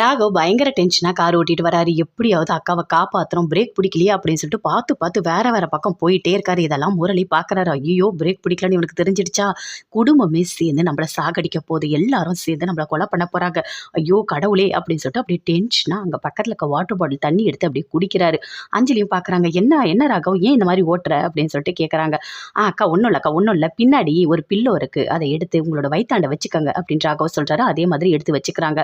ராகவ் பயங்கர டென்ஷனாக கார் ஓட்டிட்டு வராரு. எப்படியாவது அக்காவை காப்பாற்றுறோம் பிரேக் பிடிக்கலையே அப்படின்னு சொல்லிட்டு பார்த்து பார்த்து வேற வேற பக்கம் போயிட்டே இருக்காரு. இதெல்லாம் முரளி பார்க்குறாரு. ஐயோ பிரேக் பிடிக்கலன்னு இவனுக்கு தெரிஞ்சிடுச்சா? குடும்பமே சேர்ந்து நம்மளை சாகடிக்க போகுது. எல்லாரும் சேர்ந்து நம்மளை கொலை பண்ண போகிறாங்க ஐயோ கடவுளே அப்படின்னு சொல்லிட்டு அப்படியே டென்ஷனாக அங்கே பக்கத்தில் இருக்க வாட்டர் பாட்டில் தண்ணி எடுத்து அப்படியே குடிக்கிறாரு. அஞ்சலியும் பார்க்குறாங்க என்ன என்ன ராகவ்? ஏன் இந்த மாதிரி ஓட்டுற? அப்படின்னு சொல்லிட்டு கேட்குறாங்க ஆ அக்கா ஒன்றும் இல்லை அக்கா ஒன்றும் இல்லை. பின்னாடி ஒரு பில்லோ இருக்குது அதை எடுத்து உங்களோட வயிற்றாண்டை வச்சுக்கோங்க. அப்படின்னு ராகவ் சொல்கிறாரு அதே மாதிரி எடுத்து வச்சுக்கிறாங்க.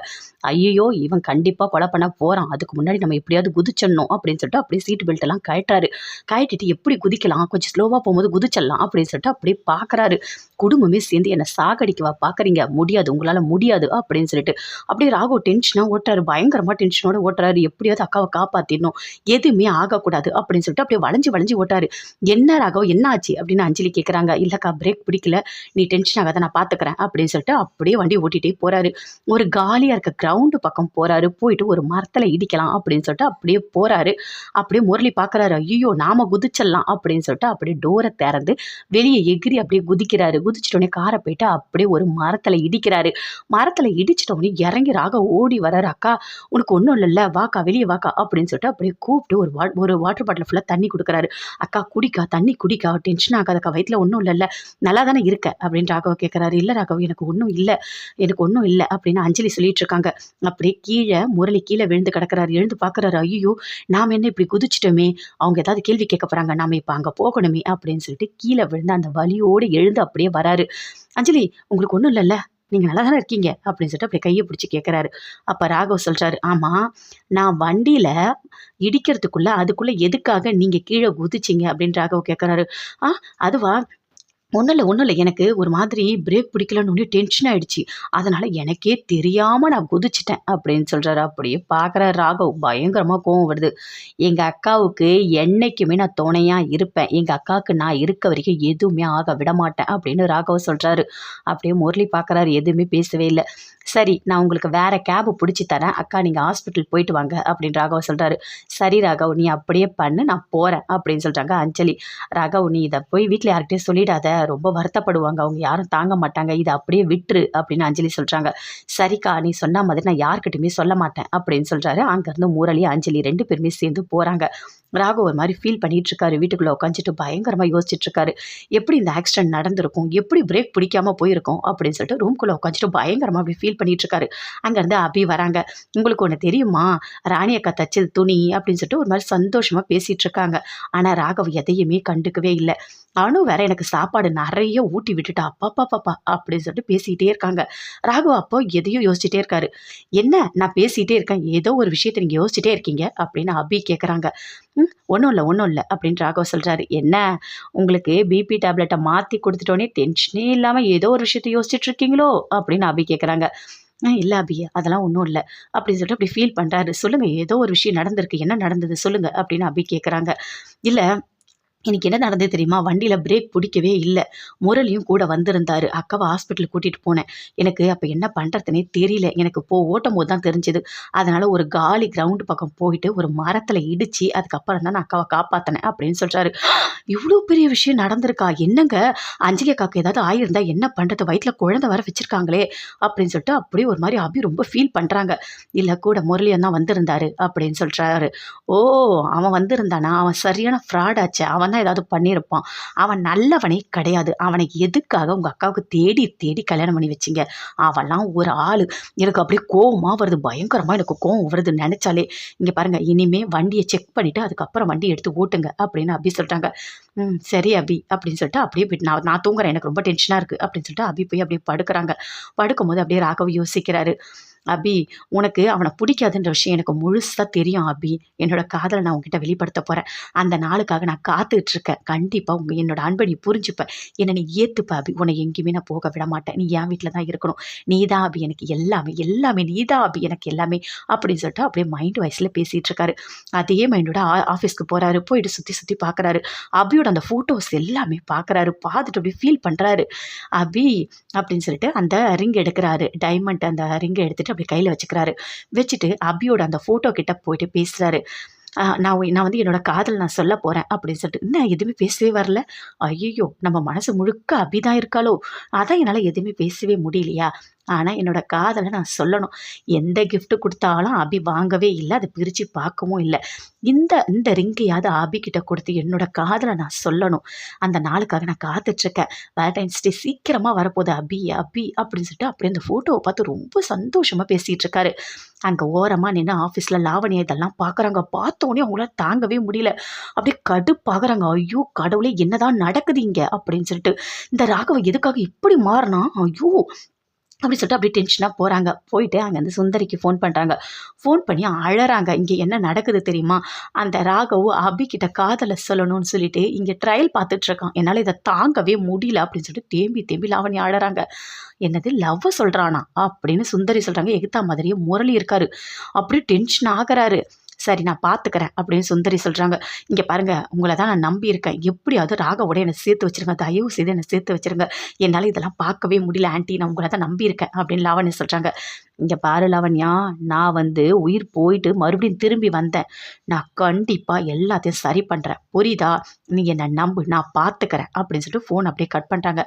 ஐயோ இவன் கண்டிப்பாக கொலை பண்ண போகிறான் அதுக்கு முன்னாடி நம்ம எப்படியாவது குதிச்சிடணும் அப்படின்னு சொல்லிட்டு அப்படியே சீட் பெல்ட் எல்லாம் கழட்டுறாரு கழட்டிட்டு எப்படி குதிக்கலாம்? கொஞ்சம் ஸ்லோவாக போகும்போது குதிச்சிடலாம் அப்படின்னு சொல்லிட்டு அப்படியே பார்க்குறாரு குடும்பமே சேர்ந்து என்னை சாகடிக்கவா பார்க்குறீங்க முடியாது. உங்களால் முடியாது அப்படின்னு சொல்லிட்டு. அப்படியே ராகு டென்ஷனாக ஓட்டுறாரு. பயங்கரமாக டென்ஷனோட ஓட்டுறாரு. எப்படியாவது அக்காவை காப்பாற்றிடணும் எதுவுமே ஆகக்கூடாது அப்படின்னு சொல்லிட்டு அப்படியே வளைஞ்சு வளைஞ்சு ஓட்டாரு என்ன ராகவ்? என்ன ஆச்சு அப்படின்னு அஞ்சலி கேட்குறாங்க இல்லைக்கா பிரேக் பிடிக்கல. நீ டென்ஷன் ஆகாத. நான் பார்த்துக்கிறேன் அப்படின்னு சொல்லிட்டு அப்படியே வண்டி ஓட்டிகிட்டே போகிறாரு ஒரு காலியாக இருக்க கிரவுண்டு பக்கம் போகிறாரு போயிட்டு ஒரு மரத்தில் இடிக்கலாம் அப்படின்னு சொல்லிட்டு அப்படியே போகிறாரு அப்படியே முரளி பார்க்குறாரு ஐயோ நாம குதிச்சிடலாம் அப்படின்னு சொல்லிட்டு அப்படியே டோரை திறந்து வெளியே எகிரி அப்படியே குதிக்கிறாரு. குதிச்சிட்டோடனே காரை போயிட்டு அப்படியே ஒரு மரத்தில் இடிக்கிறாரு. மரத்தில் இடிச்சிட்டோடனே இறங்கி ராக ஓடி வர்றாரு. அக்கா உனக்கு ஒன்றும் இல்லைல்ல. வாக்கா வெளியே வாக்கா. அப்படின்னு சொல்லிட்டு அப்படியே கூப்பிட்டு ஒரு வா ஒரு வாட்டர் பாட்டில் ஃபுல்லாக தண்ணி கொடுக்குறாரு. அக்கா குடிக்கா தண்ணி குடிக்கா. டென்ஷன் ஆகாதக்கா. வயிற்றுல ஒன்றும் இல்லைல்ல. நல்லா தானே இருக்க. அப்படின்னு ராகவ் கேட்குறாரு இல்லை ராகவ் எனக்கு ஒன்றும் இல்லை. எனக்கு ஒன்றும் இல்லை. அப்படின்னு அஞ்சலி சொல்லிட்டு இருக்காங்க. அப்படியே கீழே முரளி கீழே விழுந்து கிடக்கிறாரு எழுந்து பார்க்குறாரு ஐயோ நாம் என்ன இப்படி குதிச்சிட்டோமே? அவங்க ஏதாவது கேள்வி கேட்க போகிறாங்க நாம இப்போ அங்கே போகணுமே அப்படின்னு சொல்லிட்டு கீழே விழுந்து அந்த வலியோடு எழுந்து அப்படியே வராரு. அஞ்சலி உங்களுக்கு ஒன்றும் இல்லைல்ல நீங்கள் நல்லா தானே இருக்கீங்க? அப்படின்னு சொல்லிட்டு அப்படியே கையை பிடிச்சி கேட்குறாரு. அப்போ ராகவ் சொல்கிறாரு ஆமாம் நான் வண்டியில் இடிக்கிறதுக்குள்ளே அதுக்குள்ளே எதுக்காக நீங்கள் கீழே குதிச்சிங்க? அப்படின்னு ராகவ் கேட்குறாரு. ஆ அதுவா? ஒன்றும் இல்லை ஒன்றும் இல்லை எனக்கு ஒரு மாதிரி பிரேக் பிடிக்கலன்னு ஒன்று டென்ஷன் ஆகிடுச்சு அதனால் எனக்கே தெரியாமல் நான் குதிச்சிட்டேன் அப்படின்னு சொல்கிறாரு அப்படியே பார்க்குற ராகவ். பயங்கரமாக கோவம் வருது. எங்கள் அக்காவுக்கு என்றைக்குமே நான் துணையாக இருப்பேன். எங்கள் அக்காவுக்கு நான் இருக்க வரைக்கும் எதுவுமே ஆக விட மாட்டேன் அப்படின்னு ராகவ் சொல்கிறாரு அப்படியே முரளி பார்க்குறாரு எதுவுமே பேசவே இல்லை. சரி நான் உங்களுக்கு வேறு கேபு பிடிச்சி தரேன். அக்கா நீங்கள் ஹாஸ்பிட்டல் போயிட்டு வாங்க அப்படின்னு ராகவ் சொல்கிறாரு சரி ராகவ் நீ அப்படியே பண்ணு நான் போகிறேன் அப்படின்னு சொல்கிறாங்க அஞ்சலி. ராகவ் நீ இதை போய் வீட்டில் யார்கிட்டயும் சொல்லிடாத. ரொம்ப வருத்தப்படுவாங்க. அவங்க யாரும் தாங்க மாட்டாங்க. இதை அப்படியே விட்டுரு அப்படின்னு அஞ்சலி சொல்கிறாங்க சரிக்கா நீ சொன்ன மாதிரி நான் யார்கிட்டயுமே சொல்ல மாட்டேன் அப்படின்னு சொல்கிறாரு அங்கேருந்து முரளி அஞ்சலி ரெண்டு பேருமே சேர்ந்து போகிறாங்க ராகவ் ஒரு மாதிரி ஃபீல் பண்ணிட்டு இருக்காரு வீட்டுக்குள்ளே உட்காந்துட்டு பயங்கரமாக யோசிச்சுட்டு இருக்காரு எப்படி இந்த ஆக்சிடென்ட் நடந்திருக்கும்? எப்படி பிரேக் பிடிக்காம போயிருக்கும்? அப்படின்னு சொல்லிட்டு ரூம்குள்ளே உட்காந்துட்டு பயங்கரமாக அப்படி ஃபீல் பண்ணிட்டு இருக்காரு அங்கேருந்து அபி வராங்க. உங்களுக்கு ஒன்று தெரியுமா? ராணி அக்கா தச்சல் துணி அப்படின்னு சொல்லிட்டு ஒரு மாதிரி சந்தோஷமாக பேசிகிட்டு இருக்காங்க ஆனால் ராகவ் எதையுமே கண்டுக்கவே இல்லை. அனு வேற எனக்கு சாப்பாடு நிறைய ஊட்டி விட்டுட்டா. அப்பா பாப்பா அப்படின்னு சொல்லிட்டு பேசிக்கிட்டே இருக்காங்க. ராகு அப்போ எதையும் யோசிச்சுட்டே இருக்காரு. என்ன? நான் பேசிகிட்டே இருக்கேன். ஏதோ ஒரு விஷயத்தை நீங்கள் யோசிச்சுட்டே இருக்கீங்க அப்படின்னு அபி கேட்குறாங்க ம் ஒன்றும் இல்லை ஒன்றும் இல்லை அப்படின்னு ராகவ் சொல்கிறாரு என்ன? உங்களுக்கு பிபி டேப்லெட்டை மாற்றி கொடுத்துட்டோன்னே டென்ஷனே இல்லாமல் ஏதோ ஒரு விஷயத்தை யோசிச்சுட்டு இருக்கீங்களோ அப்படின்னு அபி கேட்குறாங்க இல்லை அபி அதெல்லாம் ஒன்றும் இல்லை அப்படின்னு சொல்லிட்டு அப்படி ஃபீல் பண்ணுறாரு சொல்லுங்கள் ஏதோ ஒரு விஷயம் நடந்திருக்கு. என்ன நடந்தது? சொல்லுங்கள் அப்படின்னு அபி கேட்குறாங்க இல்லை எனக்கு என்ன நடந்தது தெரியுமா? வண்டியில் பிரேக் பிடிக்கவே இல்லை. முரளியும் கூட வந்திருந்தாரு. அக்காவை ஹாஸ்பிட்டலுக்கு கூட்டிகிட்டு போனேன். எனக்கு அப்போ என்ன பண்ணுறதுனே தெரியல. எனக்கு போ ஓட்டும் போது தான் தெரிஞ்சது. அதனால் ஒரு காலி கிரவுண்டு பக்கம் போயிட்டு ஒரு மரத்தில் இடித்து அதுக்கப்புறம் தான் நான் அக்காவை காப்பாற்றினேன் அப்படின்னு சொல்கிறாரு இவ்வளோ பெரிய விஷயம் நடந்திருக்கா? என்னங்க? அஞ்சலி அக்காவுக்கு ஏதாவது ஆயிருந்தா என்ன பண்ணுறது வயிற்றில் குழந்தை வர வச்சுருக்காங்களே அப்படின்னு சொல்லிட்டு அப்படியே ஒரு மாதிரி அபி ரொம்ப ஃபீல் பண்ணுறாங்க இல்லை கூட முரளியன் தான் வந்திருந்தாரு அப்படின்னு சொல்கிறாரு ஓ அவன் வந்திருந்தானா? அவன் சரியான ஃப்ராட் ஆச்சு. அவன் தான் ஏதாவது பண்ணியிருப்பான். அவன் நல்லவனே கிடையாது. அவனை எதுக்காக உங்கள் அக்காவுக்கு தேடி தேடி கல்யாணம் பண்ணி வச்சிங்க? அவெல்லாம் ஒரு ஆள். எனக்கு அப்படியே கோவமாக வருது. பயங்கரமாக எனக்கு கோவம் வருது நினச்சாலே இங்கே பாருங்கள் இனிமேல் வண்டியை செக் பண்ணிவிட்டு அதுக்கப்புறம் வண்டி எடுத்து ஓட்டுங்க அப்படின்னு அப்படி சொல்லிட்டாங்க. ம் சரி அபி அப்படின்னு சொல்லிட்டு அப்படியே போய் நான் நான் தூங்குறேன். எனக்கு ரொம்ப டென்ஷனாக இருக்குது அப்படின்னு சொல்லிட்டு அபி போய் அப்படியே படுக்கிறாங்க. படுக்கும்போது அப்படியே ராகவ் யோசிக்கிறாரு. அபி உனக்கு அவனை பிடிக்காதுன்ற விஷயம் எனக்கு முழுசாக தெரியும் அபி. என்னோட காதலை நான் உங்ககிட்ட வெளிப்படுத்த போகிறேன் அந்த நாளுக்காக நான் காத்துட்டு இருக்கேன். கண்டிப்பாக உங்கள் என்னோட அன்பை நீ புரிஞ்சுப்ப. என்னை நீ ஏற்றுப்ப அபி. உன்னை எங்கேயுமே நான் போக விட மாட்டேன். நீ என் வீட்டில் தான் இருக்கணும். நீ தான் அபி எனக்கு எல்லாமே எல்லாமே நீ தான் அபி எனக்கு எல்லாமே அப்படின்னு சொல்லிட்டு அப்படியே மைண்ட் வயசில் பேசிகிட்டு இருக்காரு. அதே மைண்டோட ஆஃபீஸ்க்கு போகிறாரு போயிட்டு சுற்றி சுற்றி பார்க்குறாரு அபியோட அந்த ஃபோட்டோஸ் எல்லாமே பார்க்குறாரு பார்த்துட்டு அப்படியே ஃபீல் பண்ணுறாரு அபி அப்படின்னு சொல்லிட்டு அந்த ரிங் எடுக்கிறாரு. டைமண்ட் அந்த ரிங்கை எடுத்துகிட்டு அப்படி கையில் வச்சுக்கிறாரு. வச்சுட்டு அபியோட அந்த ஃபோட்டோ கிட்ட போயிட்டு பேசுகிறாரு நான் நான் வந்து என்னோட காதல் நான் சொல்ல போகிறேன் அப்படின்னு சொல்லிட்டு இன்னும் எதுவுமே பேசவே வரல? ஐயோ நம்ம மனசு முழுக்க அபி தான் இருக்காளோ? அதான் என்னால் எதுவுமே பேசவே முடியலையா? ஆனால் என்னோட காதலை நான் சொல்லணும். எந்த கிஃப்ட்டு கொடுத்தாலும் அபி வாங்கவே இல்லை அதை பிரித்து பார்க்கவும் இல்லை. இந்த இந்த ரிங்கையாவது அபி கொடுத்து என்னோட காதலை நான் சொல்லணும். அந்த நாளுக்காக நான் காத்துட்ருக்கேன். வேலண்டைன்ஸ் டே சீக்கிரமாக வரப்போகுது அபி அபி அப்படின்னு சொல்லிட்டு அப்படியே அந்த ஃபோட்டோவை பார்த்து ரொம்ப சந்தோஷமாக பேசிகிட்டு இருக்காரு அங்கே ஓரமாக நின்று ஆஃபீஸில் லாவணியை இதெல்லாம் பார்க்குறாங்க பார்த்தோன்னே அவங்களால தாங்கவே முடியல. அப்படியே கடுப்பாகிறாங்க. ஐயோ கடவுளே என்னதான் நடக்குது இங்கே அப்படின்னு சொல்லிட்டு. இந்த ராகவ எதுக்காக இப்படி மாறினா ஐயோ அப்படி சொல்லிட்டு அப்படியே டென்ஷனாக போகிறாங்க போயிட்டு அங்கே அந்த சுந்தரிக்கு ஃபோன் பண்ணுறாங்க ஃபோன் பண்ணி அழறாங்க. இங்கே என்ன நடக்குது தெரியுமா? அந்த ராகவ் அபிக்கிட்ட காதலை சொல்லணும்னு சொல்லிட்டு இங்கே ட்ரையல் பார்த்துட்ருக்கான் என்னால் இதை தாங்கவே முடியல அப்படின்னு சொல்லிட்டு தேம்பி தேம்பி லாவணி அழகிறாங்க என்னது லவ் சொல்கிறானா அப்படின்னு சுந்தரி சொல்கிறாங்க எகுத்தா மாதிரியே முரளி இருக்காரு. அப்படியே டென்ஷன் ஆகிறாரு. சரி நான் பார்த்துக்கிறேன் அப்படின்னு சுந்தரி சொல்கிறாங்க இங்கே பாருங்கள் உங்களை தான் நான் நம்பியிருக்கேன் எப்படியாவது ராகவோட என்னை சேர்த்து வச்சிருங்க. தயவு செய்து என்னை சேர்த்து வச்சிருங்க. என்னால் இதெல்லாம் பார்க்கவே முடியல ஆண்டி. நான் உங்களை தான் நம்பியிருக்கேன் அப்படின்னு லாவண்யா சொல்கிறாங்க இங்கே பாரு லாவண்யா நான் வந்து உயிர் போயிட்டு மறுபடியும் திரும்பி வந்தேன். நான் கண்டிப்பாக எல்லாத்தையும் சரி பண்ணுறேன் புரியுதா? நீ என்னை நம்பு. நான் பார்த்துக்கிறேன் அப்படின்னு சொல்லிட்டு ஃபோன் அப்படியே கட் பண்ணுறாங்க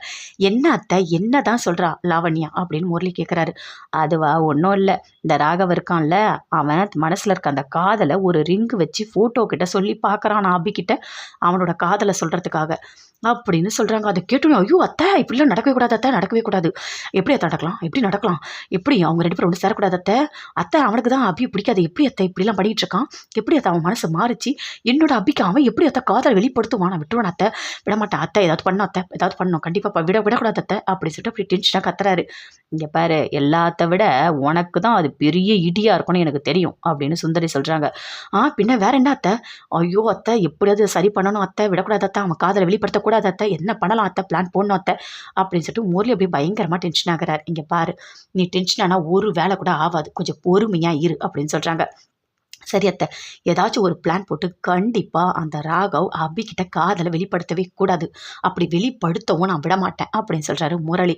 என்ன அத்தை? என்ன தான் சொல்கிறா லாவண்யா? அப்படின்னு முரளி கேட்குறாரு அதுவா ஒன்றும் இல்லை. இந்த ராகவ இருக்கான்ல அவன் மனசில் இருக்க அந்த காதலை ஒரு ரிங்கு வச்சு ஃபோட்டோ கிட்ட சொல்லி பார்க்குறான் நான் கிட்ட அவனோட காதலை சொல்கிறதுக்காக அப்படின்னு சொல்கிறாங்க அதை கேட்டோன்னே ஐயோ அத்தை இப்படிலாம் நடக்கவே கூடாது அத்தை நடக்கவே கூடாது. எப்படி அத்தை நடக்கலாம்? எப்படி நடக்கலாம்? எப்படி அவங்க ரெண்டு பேரும் ஒன்று சேரக்கூடாது அத்தை? அத்தை அவனுக்கு தான் அபி பிடிக்காது. எப்படி அத்தை இப்படிலாம் பண்ணிகிட்டு இருக்கான்? எப்படி அத்தை அவன் மனசு மாறிச்சு? என்னோட அபிக்கு அவன் எப்படி அத்தை காதலை வெளிப்படுத்துவான்? நான் விட்டுவான் அத்தை. விட மாட்டேன் அத்தை ஏதாவது பண்ணும் அத்தை. ஏதாவது பண்ணணும் கண்டிப்பாக விட விடக்கூடாது அத்தை. அப்படி சொல்லிட்டு அப்படி டென்ஷனாக கத்துறாரு. இங்கே பாரு எல்லாத்த விட உனக்கு தான் அது பெரிய இடியாக இருக்கும்னு எனக்கு தெரியும் அப்படின்னு சுந்தரி சொல்கிறாங்க ஆ பின்ன வேற என்ன அத்தை? ஐயோ அத்தை எப்படியாவது சரி பண்ணணும் அத்தை. விடக்கூடாது அத்தை. அவன் காதலை வெளிப்படுத்தக்கூடாது. அத்தை என்ன பண்ணலாம் அத்தை? பிளான் போடணும் அத்தை. அப்படின்னு சொல்லிட்டு முரளி அப்படியே பயங்கரமாக டென்ஷன் ஆகிறார். இங்கே பாரு நீ டென்ஷன் ஆனால் ஒரு வேலை கூட ஆகாது. கொஞ்சம் பொறுமையாக இரு அப்படின்னு சொல்கிறாங்க சரி அத்தை. ஏதாச்சும் ஒரு பிளான் போட்டு கண்டிப்பாக அந்த ராகவ் அபிகிட்ட காதலை வெளிப்படுத்தவே கூடாது. அப்படி வெளிப்படுத்தவும் நான் விட மாட்டேன் அப்படின்னு சொல்கிறாரு முரளி.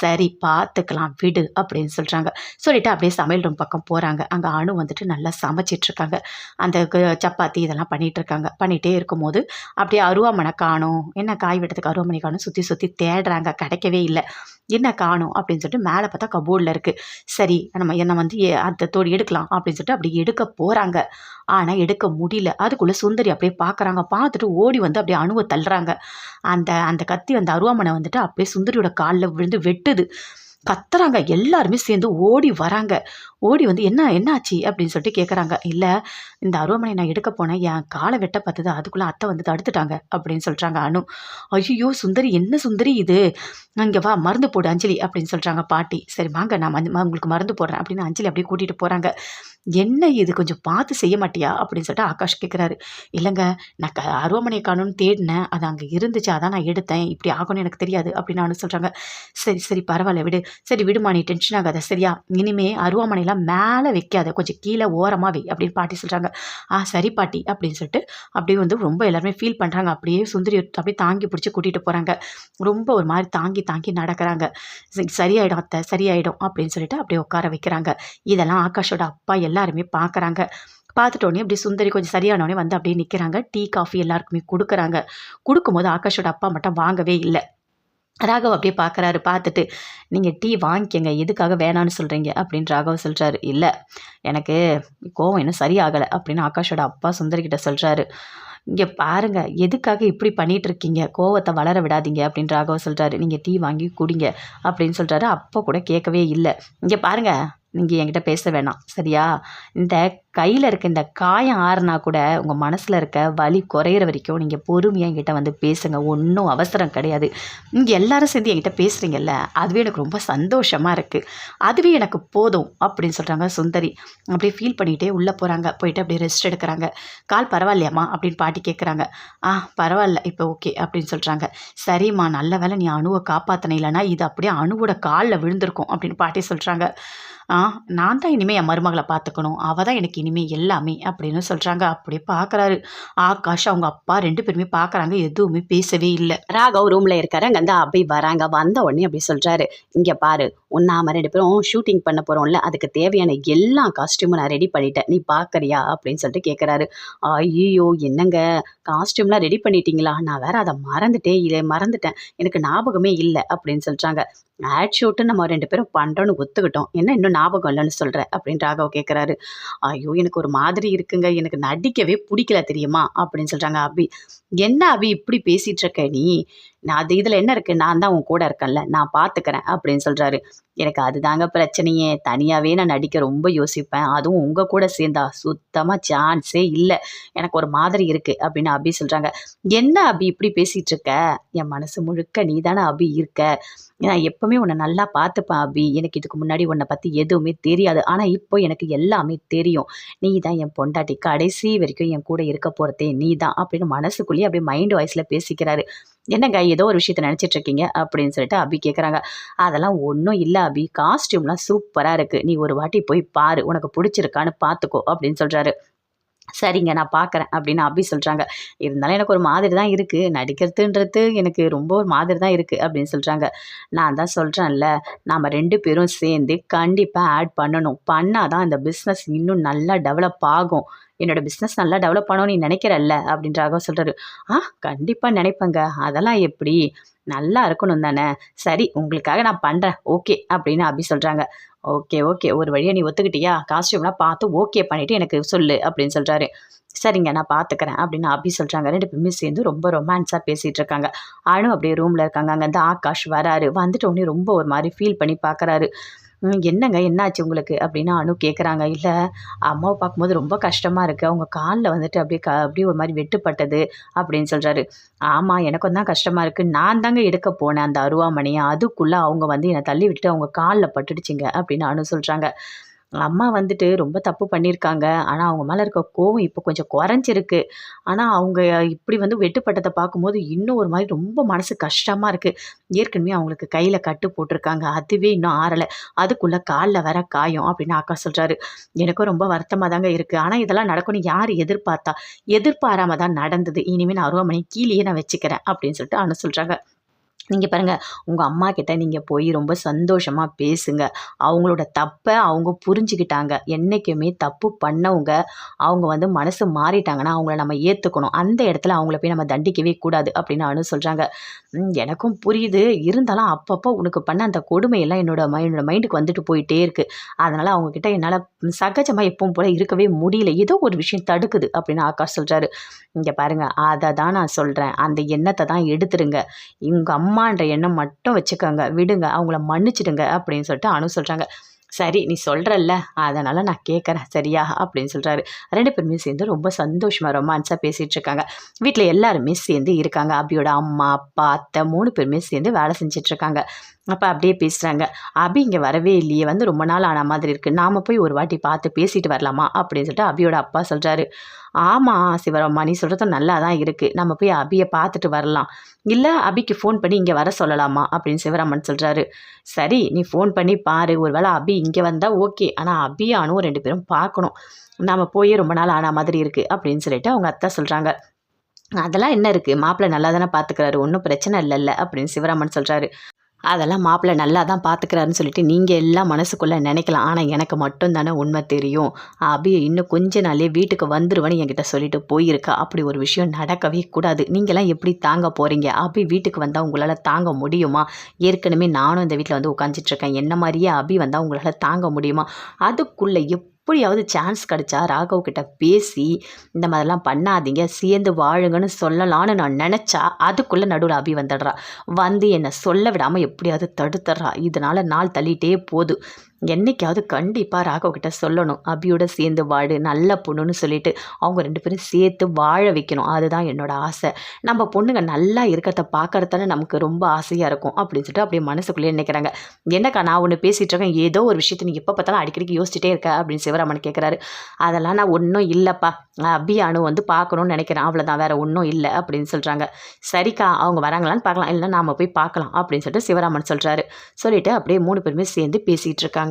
சரி பார்த்துக்கலாம் விடு அப்படின்னு சொல்கிறாங்க சொல்லிவிட்டு அப்படியே சமையல் ரூம் பக்கம் போகிறாங்க அங்கே அணு வந்துட்டு நல்லா சமைச்சிட்ருக்காங்க அந்த க- சப்பாத்தி இதெல்லாம் பண்ணிகிட்ருக்காங்க பண்ணிகிட்டே இருக்கும்போது அப்படியே அருவாமனை காணும். என்ன காய் வெட்டத்துக்கு அருவாமனை காணும் சுற்றி சுற்றி தேடுறாங்க. கிடைக்கவே இல்லை. என்ன காணும் அப்படின்னு சொல்லிட்டு மேலே பார்த்தா கபோர்டில் இருக்குது சரி நம்ம என்னை வந்து அந்த தோடு எடுக்கலாம் அப்படின்னு சொல்லிட்டு அப்படி எடுக்க போகிறாங்க ஆனால் எடுக்க முடியல. அதுக்குள்ளே சுந்தரி அப்படியே பார்க்குறாங்க பார்த்துட்டு ஓடி வந்து அப்படியே அணுவை தள்ளுறாங்க. அந்த அந்த கத்தி அந்த அருவாமனை வந்துட்டு அப்படியே சுந்தரியோட காலில் விழுந்து வெட்டுது. கத்துறாங்க. எல்லாருமே சேர்ந்து ஓடி வராங்க. ஓடி வந்து என்ன என்னாச்சு? அப்படின்னு சொல்லிட்டு கேட்குறாங்க இல்லை இந்த அருவாமனை நான் எடுக்க போனேன். என் காலை வெட்ட பார்த்தது அதுக்குள்ளே அத்தை வந்து தடுத்துட்டாங்க. அப்படின்னு சொல்கிறாங்க அனு. ஐயோ சுந்தரி என்ன சுந்தரி இது? இங்கே வா மருந்து போடு அஞ்சலி. அப்படின்னு சொல்கிறாங்க பாட்டி. சரி வாங்க. நான் உங்களுக்கு மருந்து போடுறேன். அப்படின்னு அஞ்சலி அப்படியே கூட்டிகிட்டு போகிறாங்க என்ன இது? கொஞ்சம் பார்த்து செய்ய மாட்டியா? அப்படின்னு சொல்லிட்டு ஆகாஷ் கேட்குறாரு இல்லைங்க நான் க அருவாமனையை காணும்னு தேடினேன். அது அங்கே இருந்துச்சு. அதான் நான் எடுத்தேன். இப்படி ஆகணும்னு எனக்கு தெரியாது. அப்படின்னு நான் சொல்கிறாங்க சரி சரி பரவாயில்ல விடு. சரி விடுமா நீ டென்ஷன் ஆகாத. சரியா? இனிமே அருவாமனைலாம் மேலே வைக்காத. கொஞ்சம் கீழே ஓரமாக வை. அப்படின்னு பாட்டி சொல்கிறாங்க ஆ சரி பாட்டி. அப்படின்னு சொல்லிட்டு அப்படியே வந்து ரொம்ப எல்லாருமே ஃபீல் பண்ணுறாங்க அப்படியே சுந்தரி அப்படியே தாங்கி பிடிச்சி கூட்டிகிட்டு போகிறாங்க ரொம்ப ஒரு மாதிரி தாங்கி தாங்கி நடக்கிறாங்க. சரியாயிடும் அத்தை. சரியாயிடும். அப்படின்னு சொல்லிட்டு அப்படியே உட்கார வைக்கிறாங்க. இதெல்லாம் ஆகாஷோட அப்பா எல்லாருமே பார்க்குறாங்க பார்த்துட்டோன்னே அப்படி சுந்தரி கொஞ்சம் சரியானோடனே வந்து அப்படியே நிற்கிறாங்க டீ காஃபி எல்லாருக்குமே கொடுக்குறாங்க. கொடுக்கும்போது ஆகாஷோட அப்பா மட்டும் வாங்கவே இல்லை. ராகவ் அப்படியே பார்க்குறாரு பார்த்துட்டு நீங்கள் டீ வாங்கிக்கங்க. எதுக்காக வேணான்னு சொல்கிறீங்க அப்படின்னு ராகவ் சொல்கிறாரு இல்லை எனக்கு கோவம் இன்னும் சரியாகலை. அப்படின்னு ஆகாஷோட அப்பா சுந்தரிக்கிட்ட சொல்கிறாரு இங்கே பாருங்கள் எதுக்காக இப்படி பண்ணிகிட்டு இருக்கீங்க கோவத்தை வளர விடாதீங்க. அப்படின்னு ராகவ் சொல்கிறாரு நீங்கள் டீ வாங்கி குடிங்க. அப்படின்னு சொல்கிறாரு அப்போ கூட கேட்கவே இல்லை. இங்கே பாருங்கள் நீங்கள் என்கிட்ட பேச வேணாம். சரியா? இந்த கையில் இருக்க இந்த காயம் ஆறுனா கூட உங்கள் மனசில் இருக்க வலி குறையிற வரைக்கும் நீங்கள் பொறுமையாக என்கிட்ட வந்து பேசுங்க. ஒன்றும் அவசரம் கிடையாது. இங்கே எல்லாரும் சேர்ந்து என்கிட்ட பேசுகிறீங்கல்ல அதுவே எனக்கு ரொம்ப சந்தோஷமாக இருக்குது அதுவே எனக்கு போதும் அப்படின்னு சொல்கிறாங்க சுந்தரி. அப்படியே ஃபீல் பண்ணிகிட்டே உள்ளே போகிறாங்க போயிட்டு அப்படியே ரெஸ்ட் எடுக்கிறாங்க. கால் பரவாயில்லையாம்மா? அப்படின்னு பாட்டி கேட்குறாங்க ஆ பரவாயில்ல. இப்போ ஓகே அப்படின்னு சொல்கிறாங்க சரிம்மா நல்ல வேளை நீ அணுவை காப்பாற்றின இல்லைன்னா இது அப்படியே அணுவோட காலில் விழுந்திருக்கும் அப்படின்னு பாட்டி சொல்கிறாங்க நான் தான் இனிமேல் என் மருமகளை பார்த்துக்கணும். அவள் தான் எனக்கு இனிமேல் எல்லாமே அப்படின்னு சொல்கிறாங்க அப்படியே பார்க்குறாரு. ஆகாஷ் அவங்க அப்பா ரெண்டு பேருமே பார்க்குறாங்க. எதுவுமே பேசவே இல்லை. ராகவ் ரூமில் இருக்காரு. அங்கே வந்து அபி வராங்க. வந்த உடனே அப்படி சொல்கிறாரு இங்கே பாரு உன் நாம ரெண்டு பேரும் ஷூட்டிங் பண்ண போகிறோம்ல அதுக்கு தேவையான எல்லா காஸ்டியூமும் நான் ரெடி பண்ணிட்டேன். நீ பார்க்குறியா? அப்படின்னு சொல்லிட்டு கேட்குறாரு ஐயோ என்னங்க? காஸ்டியூம்லாம் ரெடி பண்ணிட்டீங்களா? நான் வேற அதை மறந்துட்டே இல்லை மறந்துட்டேன். எனக்கு ஞாபகமே இல்லை. அப்படின்னு சொல்கிறாங்க ஆட் ஷூட்டு நம்ம ரெண்டு பேரும் பண்ணுறோன்னு ஒத்துக்கிட்டோம். என்ன இன்னும் ஞாபகம் இல்லைன்னு சொல்கிற அப்படின்னு ராகவ் கேட்குறாரு ஐயோ எனக்கு ஒரு மாதிரி இருக்குங்க. எனக்கு நடிக்கவே பிடிக்கல தெரியுமா? அப்படின்னு சொல்கிறாங்க அபி. என்ன அபி இப்படி பேசிகிட்டு இருக்க நீ? நான் அது இதில் என்ன இருக்குது நான் தான் உன் கூட இருக்கேன்ல. நான் பார்த்துக்கிறேன் அப்படின்னு சொல்கிறாரு எனக்கு அதுதாங்க பிரச்சனையே. தனியாகவே நான் நடிக்க ரொம்ப யோசிப்பேன். அதுவும் உங்கள் கூட சேர்ந்தா சுத்தமாக சான்ஸே இல்லை. எனக்கு ஒரு மாதிரி இருக்குது அப்படின்னு அபி சொல்கிறாங்க என்ன அபி இப்படி பேசிகிட்டு இருக்க? என் மனசு முழுக்க நீ தானே அபி இருக்க? நான் எப்போவுமே உன்னை நல்லா பார்த்துப்பேன் அபி. எனக்கு இதுக்கு முன்னாடி உன்னை பற்றி எதுவுமே தெரியாது. ஆனால் இப்போ எனக்கு எல்லாமே தெரியும். நீ தான் என் பொண்டாட்டி. கடைசி வரைக்கும் என் கூட இருக்க போகிறதே நீ தான் அப்படின்னு மனசுக்குள்ளேயே அப்படியே மைண்ட் வாய்ஸில் பேசிக்கிறாரு. என்னங்க ஏதோ ஒரு விஷயத்த நினச்சிட்டு இருக்கீங்க? அப்படின்னு சொல்லிட்டு அபி கேட்குறாங்க அதெல்லாம் ஒன்றும் இல்லை அபி. காஸ்டியூம்லாம் சூப்பராக இருக்குது நீ ஒரு வாட்டி போய் பாரு. உனக்கு பிடிச்சிருக்கான்னு பார்த்துக்கோ அப்படின்னு சொல்கிறாரு சரிங்க நான் பார்க்குறேன் அப்படின்னு அபி சொல்கிறாங்க இருந்தாலும் எனக்கு ஒரு மாதிரி தான் இருக்குது நடிக்கிறதுன்றது எனக்கு ரொம்ப ஒரு மாதிரி தான் இருக்குது அப்படின்னு சொல்கிறாங்க நான் தான் சொல்கிறேன்ல நாம் ரெண்டு பேரும் சேர்ந்து கண்டிப்பாக ஆட் பண்ணணும். பண்ணால் தான் இந்த பிஸ்னஸ் இன்னும் நல்லா டெவலப் ஆகும். என்னோட பிஸ்னஸ் நல்லா டெவலப் பண்ணணும் நீ நினைக்கிறல்ல அப்படின்றாக சொல்கிறாரு ஆ கண்டிப்பாக நினைப்பேங்க. அதெல்லாம் எப்படி? நல்லா இருக்கணும் தானே. சரி உங்களுக்காக நான் பண்ணுறேன் ஓகே அப்படின்னு அப்படி சொல்கிறாங்க ஓகே ஓகே. ஒரு வழியாக நீ ஒத்துக்கிட்டியா? காஸ்டியூம்லாம் பார்த்து ஓகே பண்ணிவிட்டு எனக்கு சொல்லு அப்படின்னு சொல்கிறாரு சரிங்க நான் பார்த்துக்கிறேன் அப்படின்னு அபி சொல்கிறாங்க ரெண்டு பேருமே சேர்ந்து ரொம்ப ரொமான்ஸாக பேசிகிட்டு இருக்காங்க அணு அப்படியே ரூமில் இருக்காங்க. அங்கேருந்து ஆகாஷ் வராரு. வந்துட்டு உடனே ரொம்ப ஒரு மாதிரி ஃபீல் பண்ணி பார்க்குறாரு. என்னங்க என்னாச்சு உங்களுக்கு? அப்படின்னு அனு கேட்குறாங்க இல்லை அம்மாவை பார்க்கும்போது ரொம்ப கஷ்டமாக இருக்குது அவங்க காலில் வந்துட்டு அப்படியே க அப்படியே ஒரு மாதிரி வெட்டுப்பட்டது அப்படின்னு சொல்கிறாரு ஆமாம் எனக்கும் தான் கஷ்டமாக இருக்குது நான் தாங்க எடுக்க போனேன் அந்த அருவாமனையை. அதுக்குள்ளே அவங்க வந்து என்னை தள்ளி விட்டுட்டு அவங்க காலில் பட்டுடுச்சிங்க அப்படின்னு அனு சொல்கிறாங்க அம்மா வந்துட்டு ரொம்ப தப்பு பண்ணியிருக்காங்க ஆனால் அவங்க மேலே இருக்க கோவம் இப்போ கொஞ்சம் குறைஞ்சிருக்கு. ஆனால் அவங்க இப்படி வந்து வெட்டுப்பட்டதை பார்க்கும்போது இன்னும் ஒரு மாதிரி ரொம்ப மனசு கஷ்டமாக இருக்குது ஏற்கனவே அவங்களுக்கு கையில் கட்டு போட்டிருக்காங்க. அதுவே இன்னும் ஆறலை. அதுக்குள்ளே காலில் வர காயம் அப்படின்னு அக்கா சொல்கிறாரு எனக்கும் ரொம்ப வருத்தமாக தாங்க இருக்குது ஆனால் இதெல்லாம் நடக்கணும் யார் எதிர்பார்த்தா? எதிர்பாராமல் தான் நடந்தது. இனிமேல் நான் அருவாமனை கீழேயே நான் வச்சுக்கிறேன் அப்படின்னு சொல்லிட்டு அனு சொல்கிறாங்க நீங்கள் பாருங்கள் உங்கள் அம்மா கிட்ட நீங்கள் போய் ரொம்ப சந்தோஷமாக பேசுங்க. அவங்களோட தப்பை அவங்க புரிஞ்சுக்கிட்டாங்க. என்றைக்குமே தப்பு பண்ணவங்க அவங்க வந்து மனசு மாறிட்டாங்கன்னா அவங்கள நம்ம ஏற்றுக்கணும் அந்த இடத்துல அவங்கள போய் நம்ம தண்டிக்கவே கூடாது அப்படின்னு அனு சொல்கிறாங்க எனக்கும் புரியுது. இருந்தாலும் அப்பப்போ உனக்கு பண்ண அந்த கொடுமையெல்லாம் என்னோட என்னோட மைண்டுக்கு வந்துட்டு போயிட்டே இருக்குது அதனால் அவங்கக்கிட்ட என்னால் சகஜமாக எப்பவும் போல் இருக்கவே முடியல. ஏதோ ஒரு விஷயம் தடுக்குது அப்படின்னு ஆகாஷ் சொல்கிறாரு இங்கே பாருங்கள் அதை தான் நான் சொல்கிறேன் அந்த எண்ணத்தை தான் எடுத்துருங்க. உங்கள் அம்மான்ற எண்ணம் மட்டும் வச்சுக்கோங்க. விடுங்க. அவங்கள மன்னிச்சிடுங்க அப்படின்னு சொல்லிட்டு அனு சொல்கிறாங்க சரி நீ சொல்கிறல்ல அதனால் நான் கேட்குறேன் சரியா? அப்படின்னு சொல்கிறாரு ரெண்டு பேருமே சேர்ந்து ரொம்ப சந்தோஷமாக ரொமான்ஸாக பேசிகிட்டு இருக்காங்க. வீட்டில் எல்லாருமே சேர்ந்து இருக்காங்க. அபியோட அம்மா அப்பா அத்தை மூணு பேருமே சேர்ந்து வேலை செஞ்சிட்ருக்காங்க அப்போ அப்படியே பேசுகிறாங்க அபி இங்கே வரவே இல்லையே வந்து ரொம்ப நாள் ஆன மாதிரி இருக்குது நாம் போய் ஒரு வாட்டி பார்த்து பேசிட்டு வரலாமா? அப்படின்னு சொல்லிட்டு அபியோட அப்பா சொல்கிறாரு ஆமாம் சிவராமா நீ சொல்கிறது நல்லா தான் இருக்குது நம்ம போய் அபியை பார்த்துட்டு வரலாம். இல்லை அபிக்கு ஃபோன் பண்ணி இங்கே வர சொல்லலாமா? அப்படின்னு சிவராமன் சொல்கிறாரு சரி நீ ஃபோன் பண்ணி பாரு. ஒரு வேளை அபி இங்கே வந்தால் ஓகே ஆனால் அபியானும் ரெண்டு பேரும் பார்க்கணும். நாம் போய் ரொம்ப நாள் ஆன மாதிரி இருக்குது அப்படின்னு சொல்லிட்டு அவங்க அத்தை சொல்கிறாங்க அதெல்லாம் என்ன இருக்குது மாப்பிள்ளை நல்லா தானே பார்த்துக்கிறாரு. ஒன்றும் பிரச்சனை இல்லைல்ல அப்படின்னு சிவராமன் சொல்கிறாரு அதெல்லாம் மாப்பிள்ளை நல்லா தான் பார்த்துக்கிறாருன்னு சொல்லிட்டு நீங்கள் எல்லாம் மனசுக்குள்ளே நினைக்கலாம். ஆனால் எனக்கு மட்டும் தானே உண்மை தெரியும். அபி இன்னும் கொஞ்ச நாளே வீட்டுக்கு வந்துருவேன்னு என்கிட்ட சொல்லிட்டு போயிருக்கா. அப்படி ஒரு விஷயம் நடக்கவே கூடாது. நீங்களாம் எப்படி தாங்க போகிறீங்க அபி வீட்டுக்கு வந்தால் உங்களால் தாங்க முடியுமா? ஏற்கனவே நானும் இந்த வீட்டில் வந்து உட்காந்துட்ருக்கேன் என்ன மாதிரியே அபி வந்தால் உங்களால் தாங்க முடியுமா? அதுக்குள்ளே எப் எப்படியாவது சான்ஸ் கிடச்சா ராகவ் கிட்ட பேசி இந்த மாதிரிலாம் பண்ணாதீங்க சேர்ந்து வாழுங்கன்னு சொல்லலான்னு நான் நினச்சா அதுக்குள்ளே நடுவில் அபி வந்துடுறா. வந்து என்னை சொல்ல விடாமல் எப்படியாவது தடுத்துட்றா. இதனால் நாள் தள்ளிட்டே போகுது. என்னைக்காவது கண்டிப்பாக ராகவ் கிட்ட சொல்லணும். அபியோட சேர்ந்து வாடு நல்ல பொண்ணுன்னு சொல்லிட்டு அவங்க ரெண்டு பேரும் சேர்த்து வாழ வைக்கணும். அதுதான் என்னோட ஆசை. நம்ம பொண்ணுங்க நல்லா இருக்கிறத பார்க்கறதானே நமக்கு ரொம்ப ஆசையாக இருக்கும் அப்படின்னு சொல்லிட்டு அப்படியே மனசுக்குள்ளேயே நினைக்கிறாங்க. என்னக்கா நான் ஒன்று பேசிகிட்டு இருக்கேன். ஏதோ ஒரு விஷயத்தை நீங்கள் எப்போ பார்த்தாலும் அடிக்கடிக்கு யோசிச்சுட்டே இருக்க அப்படின்னு சிவராமன் கேட்குறாரு அதெல்லாம் நான் ஒன்றும் இல்லைப்பா. அபி அணு வந்து பார்க்கணும்னு நினைக்கிறேன். அவ்வளோதான் வேறு ஒன்றும் இல்லை அப்படின்னு சொல்கிறாங்க சரிக்கா அவங்க வராங்களான்னு பார்க்கலாம். இல்லைன்னா நாம் போய் பார்க்கலாம் அப்படின்னு சொல்லிட்டு சிவராமன் சொல்கிறாரு சொல்லிவிட்டு அப்படியே மூணு பேருமே சேர்ந்து பேசிகிட்டு இருக்காங்க.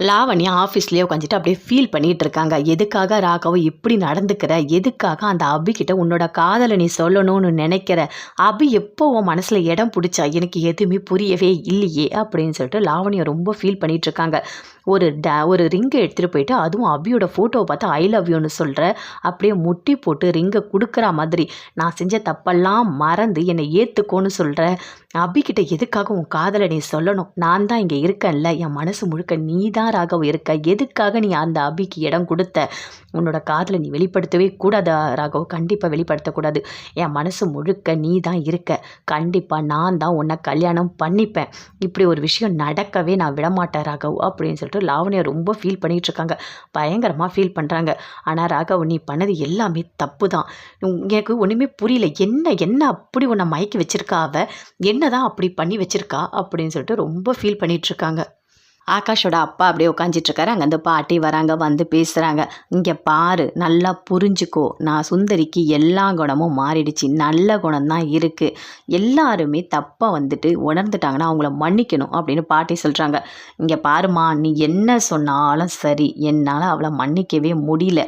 லாவண்யா ஆஃபீஸ்லேயே உட்காந்துட்டு அப்படியே ஃபீல் பண்ணிகிட்டு இருக்காங்க. எதுக்காக ராகவ் இப்படி நடந்துக்கிற? எதுக்காக அந்த அபிக்கிட்ட உன்னோட காதலை நீ சொல்லணும்னு நினைக்கிற? அபி எப்போ உன் மனசில் இடம் பிடிச்சா? எனக்கு எதுவுமே புரியவே இல்லையே அப்படின்னு சொல்லிட்டு லாவண்யா ரொம்ப ஃபீல் பண்ணிகிட்டு இருக்காங்க. ஒரு ட ஒரு ரிங்கை எடுத்துகிட்டு போயிட்டு அதுவும் அபியோட ஃபோட்டோவை பார்த்து ஐ லவ் யூன்னு சொல்கிற அப்படியே முட்டி போட்டு ரிங்கை கொடுக்குற மாதிரி நான் செஞ்ச தப்பெல்லாம் மறந்து என்னை ஏற்றுக்கோன்னு சொல்கிற அபிக்கிட்ட எதுக்காக உன் காதலை நீ சொல்லணும்? நான் தான் இங்கே இருக்கேன்ல. என் மனசு முழுக்க நீ தான் ராகவ் இருக்க. எதுக்காக நீ அந்த அபிக்கு இடம் கொடுத்த? உன்னோட காதலை நீ வெளிப்படுத்தவே கூடாது ராகவ்? கண்டிப்பாக வெளிப்படுத்தக்கூடாது. என் மனசு முழுக்க நீ தான் இருக்க. கண்டிப்பாக நான் தான் உன்னை கல்யாணம் பண்ணிப்பேன். இப்படி ஒரு விஷயம் நடக்கவே நான் விடமாட்டேன் ராகவ் அப்படின்னு சொல்லிட்டு லாவணியை ரொம்ப ஃபீல் பண்ணிகிட்டு இருக்காங்க பயங்கரமாக ஃபீல் பண்ணுறாங்க ஆனால் ராகவ் நீ பண்ணது எல்லாமே தப்பு தான் எனக்கு ஒன்றுமே புரியல. என்ன என்ன அப்படி உன்னை மயக்கி வச்சிருக்காவ என்ன தான் அப்படி பண்ணி வச்சிருக்கா அப்படின்னு சொல்லிட்டு ரொம்ப ஃபீல் பண்ணிட்டு இருக்காங்க. ஆகாஷோட அப்பா அப்படியே உட்காந்துட்ருக்காரு அங்கே அங்கேருந்து பாட்டி வராங்க வந்து பேசுகிறாங்க இங்கே பாரு நல்லா புரிஞ்சுக்கோ. நான் சுந்தரிக்கு எல்லா குணமும் மாறிடுச்சு. நல்ல குணம்தான் இருக்குது எல்லாருமே தப்பாக வந்துட்டு உணர்ந்துட்டாங்கன்னா அவங்கள மன்னிக்கணும் அப்படின்னு பாட்டி சொல்கிறாங்க இங்கே பாருமா நீ என்ன சொன்னாலும் சரி. என்னால் அவளை மன்னிக்கவே முடியல.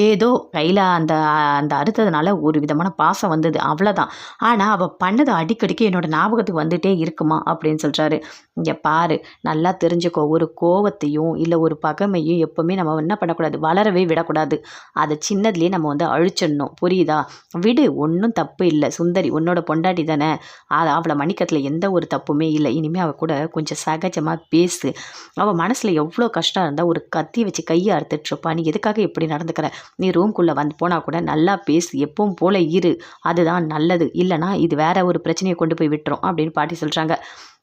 ஏதோ கையில் அந்த அந்த அறுத்ததுனால ஒரு விதமான பாசம் வந்தது. அவ்வளோதான் ஆனால் அவள் பண்ணது அடிக்கடிக்கு என்னோடய ஞாபகத்துக்கு வந்துட்டே இருக்குமா அப்படின்னு சொல்கிறாரு இங்கே பாரு நல்லா தெரிஞ்சுக்கோ. ஒரு கோவத்தையும் இல்லை ஒரு பகைமையும் எப்போவுமே நம்ம என்ன பண்ணக்கூடாது? வளரவே விடக்கூடாது. அதை சின்னதுலேயே நம்ம வந்து அழிச்சிடணும். புரியுதா? விடு ஒன்றும் தப்பு இல்லை. சுந்தரி உன்னோட பொண்டாட்டி தானே. அதை அவளை மணிக்கத்தில் எந்த ஒரு தப்புமே இல்லை. இனிமேல் அவள் கூட கொஞ்சம் சகஜமாக பேசு. அவள் மனசில் எவ்வளோ கஷ்டம் இருந்தால் ஒரு கத்தி வச்சு கையை அறுத்துட்ருப்பா நீ எதுக்காக இப்படி நடந்துக்கிற? நீ ரூம்குள்ளே வந்து போனால் கூட நல்லா பேசு. எப்பவும் போல இரு. அதுதான் நல்லது. இல்லைனா இது வேற ஒரு பிரச்சனையை கொண்டு போய் விட்டுரும் அப்படின்னு பாட்டி சொல்கிறாங்க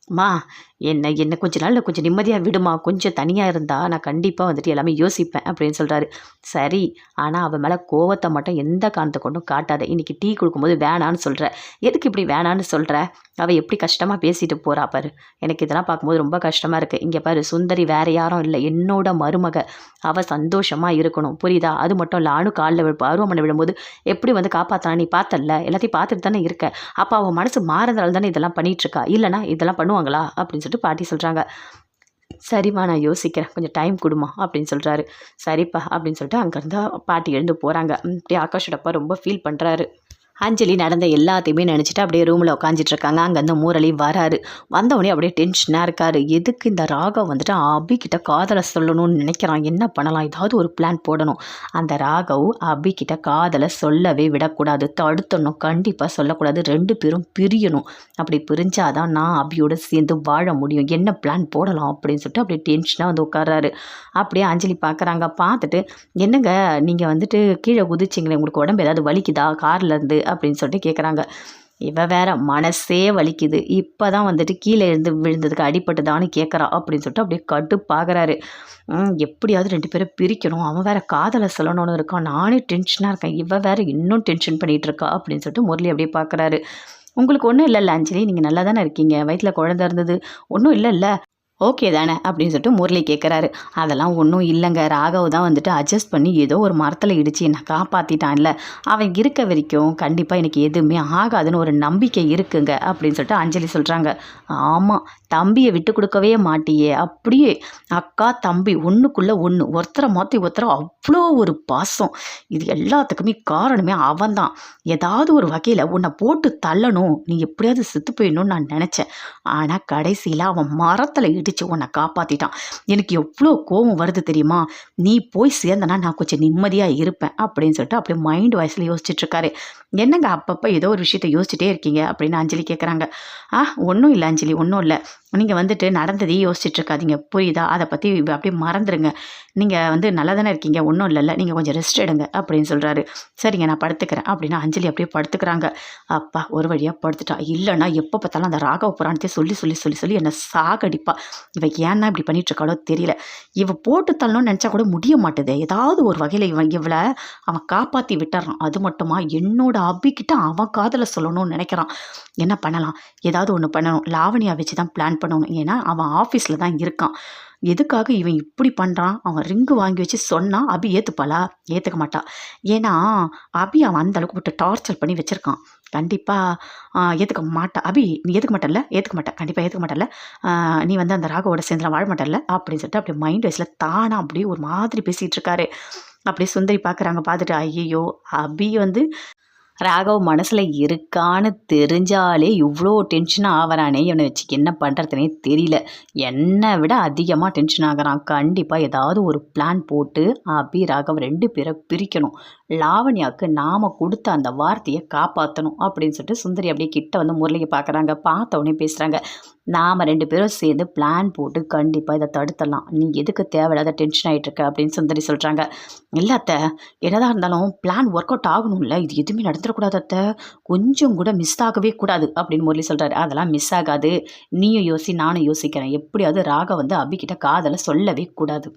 மா என்ன என்ன கொஞ்ச நாள் கொஞ்சம் நிம்மதியாக விடுமா? கொஞ்சம் தனியாக இருந்தால் நான் கண்டிப்பாக வந்துட்டு எல்லாமே யோசிப்பேன் அப்படின்னு சொல்கிறாரு சரி ஆனால் அவன் மேலே கோவத்தை மட்டும் எந்த காரணத்தை கொண்டும் காட்டாத. இன்றைக்கி டீ கொடுக்கும்போது வேணான்னு சொல்கிற எதுக்கு இப்படி வேணான்னு சொல்கிற அவள் எப்படி கஷ்டமாக பேசிட்டு போகிறா பாரு. எனக்கு இதெல்லாம் பார்க்கும்போது ரொம்ப கஷ்டமாக இருக்குது இங்கே பாரு சுந்தரி வேறு யாரும் இல்லை. என்னோட மருமக. அவள் சந்தோஷமாக இருக்கணும். புரியுதா? அது மட்டும் இல்லை அணு காலில் விழு அருவமனை விழும்போது எப்படி வந்து காப்பாற்றலாம் நீ பார்த்தல எல்லாத்தையும் பார்த்துட்டு தானே இருக்க. அப்போ அவன் மனசு மாறதால தானே இதெல்லாம் பண்ணிகிட்ருக்கா இல்லைனா இதெல்லாம் பண்ணுவாங்களா? அப்படின்னு சொல்லிட்டு பாட்டி சொல்கிறாங்க சரிம்மா நான் யோசிக்கிறேன். கொஞ்சம் டைம் கொடுமா அப்படின்னு சொல்கிறாரு சரிப்பா அப்படின்னு சொல்லிட்டு அங்கேருந்து பாட்டி எழுந்து போகிறாங்க இப்படி ஆகாஷோட அப்பா ரொம்ப ஃபீல் பண்ணுறாரு அஞ்சலி நடந்த எல்லாத்தையுமே நினச்சிட்டு அப்படியே ரூமில் உட்காந்துட்டு இருக்காங்க. அங்கேருந்து மூரளி வராரு. வந்தவொடனே அப்படியே டென்ஷனாக இருக்காரு. எதுக்கு இந்த ராகவ் வந்துட்டு அபிகிட்ட காதலை சொல்லணும்னு நினைக்கிறான்? என்ன பண்ணலாம்? ஏதாவது ஒரு பிளான் போடணும். அந்த ராகவ் அபிக்கிட்ட காதலை சொல்லவே விடக்கூடாது. தடுத்தணும் கண்டிப்பாக சொல்லக்கூடாது. ரெண்டு பேரும் பிரியணும். அப்படி பிரிஞ்சாதான் நான் அபியோட சேர்ந்து வாழ முடியும். என்ன பிளான் போடலாம் அப்படின்னு சொல்லிட்டு அப்படியே டென்ஷனாக வந்து உட்காராரு அப்படியே அஞ்சலி பார்க்குறாங்க பார்த்துட்டு என்னங்க நீங்கள் வந்துட்டு கீழே குதிச்சிங்களே. உங்களுக்கு உடம்பு ஏதாவது வலிக்குதா? கார்லேருந்து அப்படின்னு சொல்லிட்டு கேட்குறாங்க இவ வேற மனசே வலிக்குது. இப்போ தான் வந்துட்டு கீழே இருந்து விழுந்ததுக்கு அடிப்பட்டுதான்னு கேட்குறா அப்படின்னு சொல்லிட்டு அப்படியே கடுப்பாகிறாரு. எப்படியாவது ரெண்டு பேரும் பிரிக்கணும். அவன் வேற காதலை சொல்லணும்னு இருக்கான். நானே டென்ஷனாக இருக்கேன். இவ வேற இன்னும் டென்ஷன் பண்ணிகிட்டு இருக்கா அப்படின்னு சொல்லிட்டு முரளி அப்படியே பார்க்குறாரு உங்களுக்கு ஒன்றும் இல்லைல்ல அஞ்சலி. நீங்கள் நல்லா தானே இருக்கீங்க. வயிற்றில் குழந்த இருந்தது. ஒன்றும் இல்லைல்ல. ஓகே தானே அப்படின்னு சொல்லிட்டு முரளி கேட்குறாரு அதெல்லாம் ஒன்றும் இல்லைங்க. ராகவ் தான் வந்துட்டு அட்ஜஸ்ட் பண்ணி ஏதோ ஒரு மரத்தில் இடித்து என்னை காப்பாற்றிட்டான்ல அவன் இருக்க வரைக்கும் கண்டிப்பாக எனக்கு எதுவுமே ஆகாதுன்னு ஒரு நம்பிக்கை இருக்குங்க அப்படின்னு சொல்லிட்டு அஞ்சலி சொல்கிறாங்க ஆமாம் தம்பியை விட்டு கொடுக்கவே மாட்டியே. அப்படியே அக்கா தம்பி ஒன்றுக்குள்ளே ஒன்று ஒருத்தரை மாற்றி ஒருத்தரை அவ்வளோ ஒரு பாசம். இது எல்லாத்துக்குமே காரணமே அவன்தான். ஏதாவது ஒரு வகையில் உன்னை போட்டு தள்ளணும். நீ எப்படியாவது செத்து போயிடணும்னு நான் நினச்சேன். ஆனால் கடைசியில் அவன் மரத்தில் இடித்து உன்னை காப்பாற்றிட்டான் எனக்கு எவ்வளோ கோபம் வருது தெரியுமா? நீ போய் சேர்ந்தனா நான் கொஞ்சம் நிம்மதியாக இருப்பேன் அப்படின்னு சொல்லிட்டு அப்படியே மைண்ட் வாய்ஸில் யோசிச்சுட்ருக்காரு என்னங்க அப்பப்போ ஏதோ ஒரு விஷயத்த யோசிச்சுட்டே இருக்கீங்க அப்படின்னு அஞ்சலி கேட்குறாங்க ஆ ஒன்றும் இல்லை அஞ்சலி ஒன்றும் இல்லை. நீங்கள் வந்துட்டு நடந்ததே யோசிச்சுட்டு இருக்காதீங்க. புரியுதா? அதை பற்றி அப்படியே மறந்துடுங்க நீங்கள் வந்து நல்லா தானே இருக்கீங்க ஒன்றும் இல்லைல்ல நீங்கள் கொஞ்சம் ரெஸ்ட் எடுங்க அப்படின்னு சொல்கிறாரு சரிங்க நான் படுத்துக்கிறேன் அப்படின்னா அஞ்சலி அப்படியே படுத்துக்கிறாங்க. அப்பா ஒரு வழியாக படுத்துட்டா. இல்லைன்னா எப்போ பார்த்தாலும் அந்த ராகவ புராணத்தை சொல்லி சொல்லி சொல்லி சொல்லி என்னை சாகடிப்பா. இவ ஏன்னா இப்படி பண்ணிகிட்ருக்காளோ தெரியல. இவ போட்டு தள்ளணும்னு நினச்சா கூட முடிய மாட்டுது. ஏதாவது ஒரு வகையில் இவன் இவளை அவன் காப்பாற்றி விட்டுறான். அது மட்டுமா? என்னோட அபிக்கிட்ட அவன் காதில் சொல்லணும்னு நினைக்கிறான். என்ன பண்ணலாம்? ஏதாவது ஒன்று பண்ணணும். லாவணியா வச்சு தான் பிளான் பண்ணணும். ஏன்னா அவன் ஆஃபீஸில் தான் இருக்கான். எதுக்காக இவன் இப்படி பண்ணுறான் அவன் ரிங்கு வாங்கி வச்சு சொன்னால் அபி ஏற்றுப்பாளா ஏற்றுக்க மாட்டா. ஏன்னா அபி அவன் அந்த அளவுக்கு விட்டு டார்ச்சர் பண்ணி வச்சுருக்கான். கண்டிப்பாக ஏற்றுக்க மாட்டா. அபி நீ ஏற்றுக்க மாட்டல ஏற்றுக்க மாட்டேன் கண்டிப்பாக ஏற்றுக்க மாட்டல நீ வந்து அந்த ராகவோட சேர்ந்துலாம் வாழ மாட்டல அப்படின்னு சொல்லிட்டு அப்படியே மைண்ட் வைஸில் தானா அப்படியே ஒரு மாதிரி பேசிகிட்டு இருக்காரு. அப்படியே சுந்தரி பார்க்குறாங்க பார்த்துட்டு ஐயையோ அபி வந்து ராகவ் மனசில் இருக்கான்னு தெரிஞ்சாலே இவ்வளோ டென்ஷன் ஆகிறானே இவனை வச்சு என்ன பண்ணுறதுனே தெரியல. என்னை விட அதிகமாக டென்ஷன் ஆகுறான். கண்டிப்பாக ஏதாவது ஒரு பிளான் போட்டு அபி ராகவ் ரெண்டு பேரை பிரிக்கணும். லாவண்யாவுக்கு நாம் கொடுத்த அந்த வார்த்தையை காப்பாற்றணும் அப்படின்னு சொல்லிட்டு சுந்தரி அப்படியே கிட்ட வந்து முரளியை பார்க்குறாங்க. பார்த்த உடனே பேசுகிறாங்க நாம் ரெண்டு பேரும் சேர்ந்து பிளான் போட்டு கண்டிப்பாக இதை தடுத்துடலாம். நீ எதுக்கு தேவையில்லாத டென்ஷன் ஆகிட்டு இருக்க அப்படின்னு சுந்தரி சொல்கிறாங்க இல்லாத்த என்னதான் இருந்தாலும் பிளான் ஒர்க் அவுட் ஆகணும்ல. இது எதுவுமே நடந்துடக்கூடாது அத்தை. கொஞ்சம் கூட மிஸ் ஆகவே கூடாது அப்படின்னு முரளி சொல்கிறாரு அதெல்லாம் மிஸ் ஆகாது. நீயும் யோசி நானும் யோசிக்கிறேன். எப்படியாவது ராக வந்து அபிக்கிட்ட காதலை சொல்லவே கூடாது.